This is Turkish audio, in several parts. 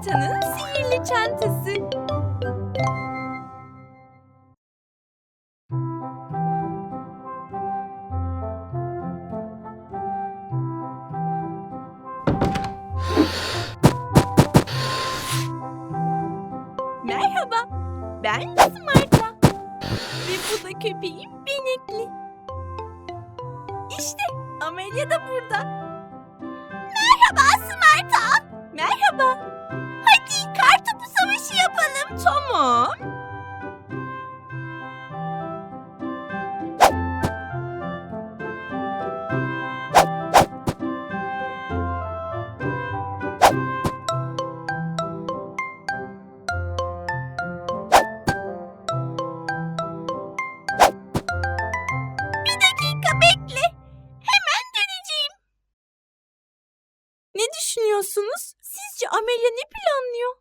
Smarta'nın sihirli çantası. Merhaba, ben Smarta. Ve bu da köpeğim Benekli. İşte Amelia da burada. Merhaba Smarta. Merhaba. Kartopu savaşı yapalım. Tamam. Bir dakika bekle. Hemen döneceğim. Ne düşünüyorsunuz? Sizce Amelia ne planlıyor?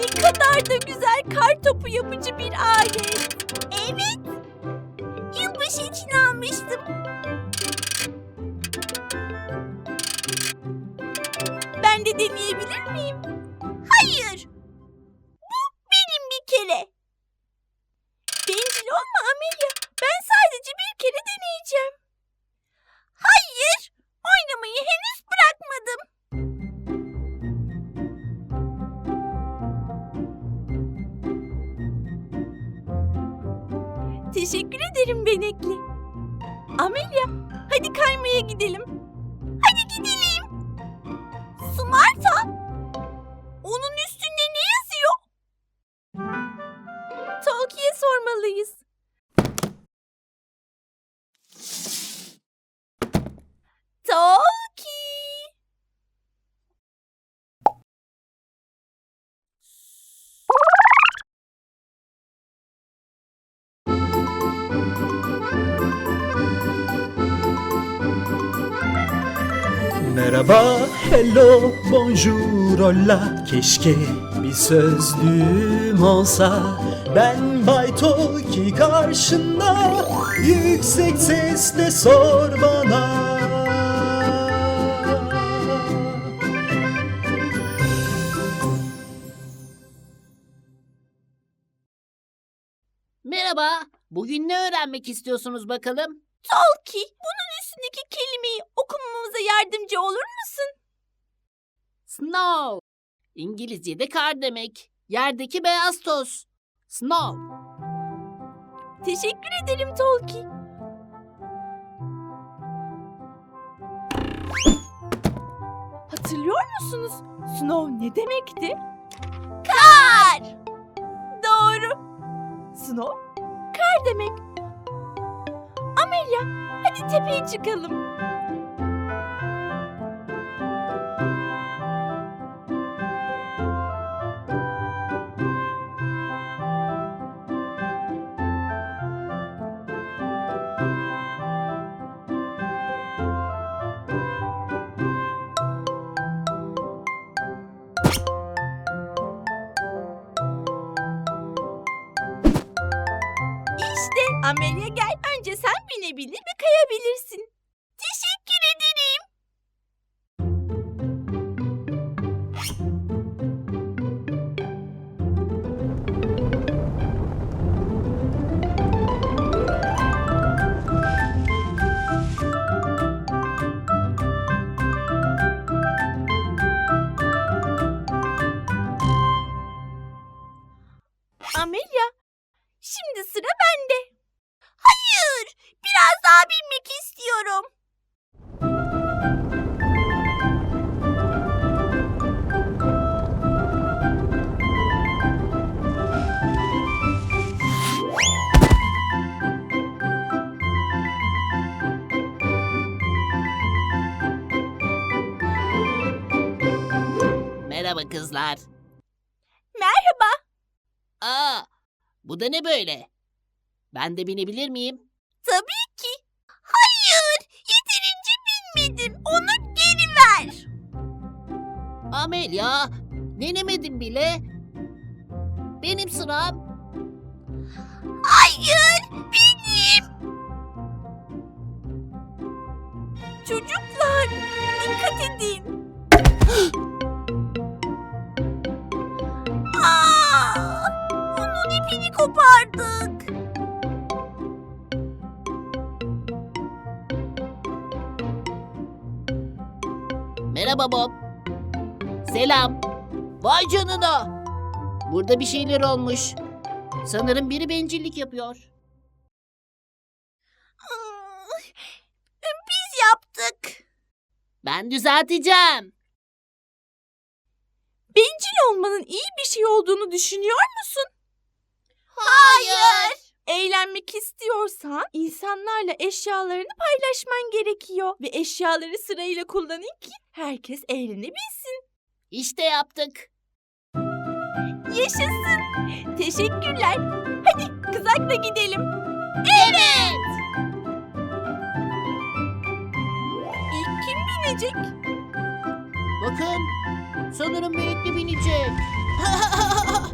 Ne kadar da güzel kar topu yapıcı bir alet. Evet. Olma Amelia. Ben sadece bir kere deneyeceğim. Hayır. Oynamayı henüz bırakmadım. Teşekkür ederim Benekli. Amelia, hadi kaymaya gidelim. Hadi gidelim. Smarta. Merhaba, hello, bonjour, hola Keşke bir sözlüğüm olsa Ben Bay Toki karşında Yüksek sesle sor bana Merhaba. Bugün ne öğrenmek istiyorsunuz bakalım? Talki, bunun üstündeki kelimeyi okumamıza yardımcı olur musun? Snow. İngilizce'de kar demek. Yerdeki beyaz toz. Snow. Teşekkür ederim Tolki. Hatırlıyor musunuz? Snow ne demekti? Kar! Doğru. Snow, kar demek. Amelia, hadi tepeye çıkalım. Amelia gel. Önce sen binebilir ve kayabilirsin. Binmek istiyorum. Merhaba kızlar. Merhaba. Aa, bu da ne böyle? Ben de binebilir miyim? Tabii ki. Binmedim. Onu geri ver. Amelia, denemedim bile. Benim sıram. Hayır, benim. Çocuklar, dikkat edin. Aa, onun ipini kopardık. Merhaba Bob. Selam. Vay canına. Burada bir şeyler olmuş. Sanırım biri bencillik yapıyor. Biz yaptık. Ben düzelteceğim. Bencil olmanın iyi bir şey olduğunu düşünüyor musun? Hayır. Eğlenmek istiyorsan insanlarla eşyalarını paylaşman gerekiyor. Ve eşyaları sırayla kullanın ki herkes eğlenebilsin. İşte yaptık. Yaşasın. Teşekkürler. Hadi kızakla gidelim. Evet. İlk kim binecek? Bakın. Sanırım benekli binecek.